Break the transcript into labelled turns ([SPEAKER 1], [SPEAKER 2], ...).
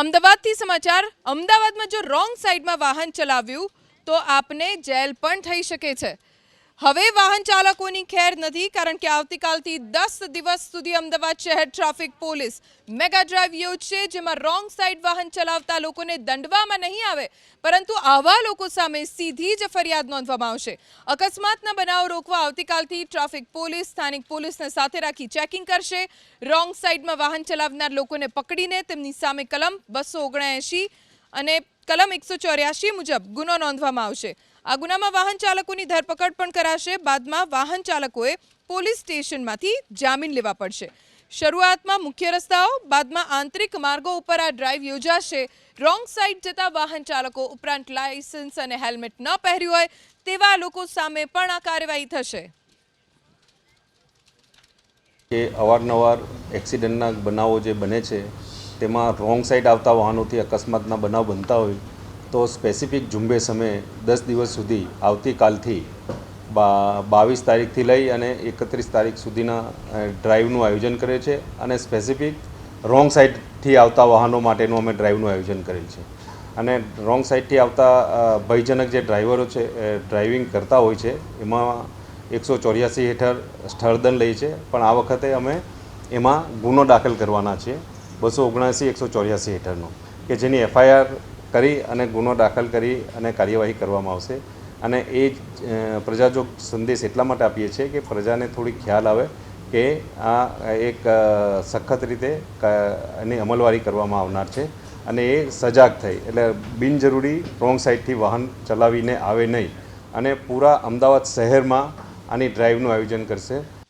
[SPEAKER 1] અમદાવાદથી સમાચાર, અમદાવાદમાં જો રોંગ સાઈડમાં વાહન ચલાવ્યું, તો આપને જેલ પણ થઈ શકે છે. હવે વાહન ચાલકોની ખેર નથી કારણ કે આવતીકાલથી દસ દિવસ સુધી અમદાવાદ શહેર ટ્રાફિક પોલીસ મેગા ડ્રાઈવ યોજશે, જેમાં રોંગ સાઈડ વાહન ચલાવતા લોકોને દંડવામાં નહીં આવે, પરંતુ આવા લોકો સામે સીધી જ ફરિયાદ નોંધવામાં આવશે. અકસ્માતના બનાવો રોકવા આવતીકાલથી ટ્રાફિક પોલીસ, સ્થાનિક પોલીસને સાથે રાખી ચેકિંગ કરશે. રોંગ સાઈડમાં વાહન ચલાવનાર લોકોને પકડીને તેમની સામે કલમ બસો અને કલમ એકસો ચોર્યાસી મુજબ ગુનો નોંધવામાં આવશે. આ ગુનામાં વાહન ચાલકોની ધરપકડ પણ કરાશે. બાદમાં વાહન ચાલકોએ પોલીસ સ્ટેશનમાંથી જામીન લેવા પડશે. શરૂઆતમાં મુખ્ય રસ્તાઓ, બાદમાં આંતરિક માર્ગો ઉપર આ ડ્રાઈવ યોજાશે. રોંગ સાઈડ જતા વાહન ચાલકો ઉપરાંત લાયસન્સ અને હેલ્મેટ ન પહેર્યું હોય તેવા લોકો સામે પણ આ કાર્યવાહી થશે.
[SPEAKER 2] કે અવારનવાર એક્સિડન્ટના બનાવો જે બને છે તેમાં રોંગ સાઈડ આવતા વાહનોથી અકસ્માતના બનાવ બનતા હોય, તો સ્પેસિફિક ઝુંબેશ અમે દસ દિવસ સુધી આવતીકાલથી બા, બાવીસ તારીખથી લઈ અને એકત્રીસ તારીખ સુધીના ડ્રાઈવનું આયોજન કરે છે અને સ્પેસિફિક રોંગ સાઈડથી આવતા વાહનો માટેનું અમે ડ્રાઈવનું આયોજન કરેલ છે અને રોંગ સાઈડથી આવતા ભયજનક જે ડ્રાઈવરો છે ડ્રાઇવિંગ કરતા હોય છે, એમાં એકસો ચોર્યાસી હેઠળ સ્થળદંડ લે છે, પણ આ વખતે અમે એમાં ગુનો દાખલ કરવાના છે બસો ઓગણસી એકસો ચોર્યાસી હેઠળનો કે જેની એફઆઈઆર કરી અને ગુનો દાખલ કરી અને કાર્યવાહી કરવામાં આવશે. અને એ જ, પ્રજાજોગ સંદેશ એટલા માટે આપીએ છીએ કે પ્રજાને થોડી ખ્યાલ આવે કે આ એક સખત રીતે એની અમલવારી કરવામાં આવનાર છે અને એ સજાગ થઈ. એટલે બિનજરૂરી રોંગ સાઈડથી વાહન ચલાવીને આવે નહીં. અને પૂરા અમદાવાદ શહેરમાં આની ડ્રાઈવનું આયોજન કરશે.